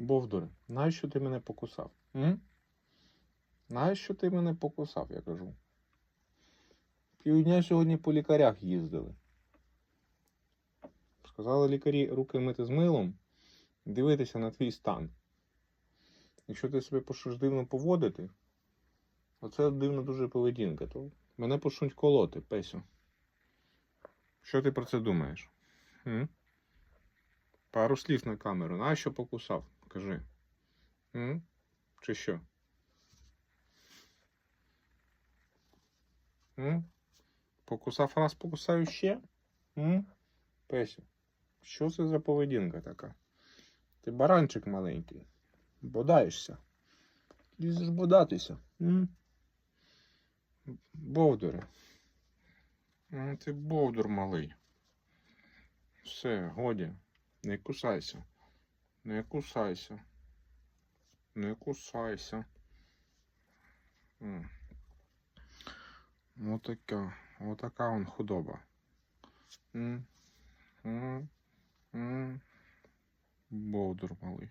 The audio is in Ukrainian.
Бовдур, нащо ти мене покусав? М? Нащо ти мене покусав, я кажу. Півдня сьогодні по лікарях їздили. Сказали лікарі руки мити з милом, дивитися на твій стан. Якщо ти себе почнеш дивно поводити, оце дивна дуже поведінка, то мене почнуть колоти, Песю. Що ти про це думаєш? М? Пару слів на камеру. Нащо покусав? Кажи. М? Чи що? М? Покусав раз, покусаю ще? М? Песю, що це за поведінка така? Ти баранчик маленький. Бодаєшся. Лізеш бодатися. М? Бовдуре. Ти бовдур малий. Все, годі. Не кусайся. Не кусайся. Не кусайся. М. Отака. Отака он худоба. Бовдур малий.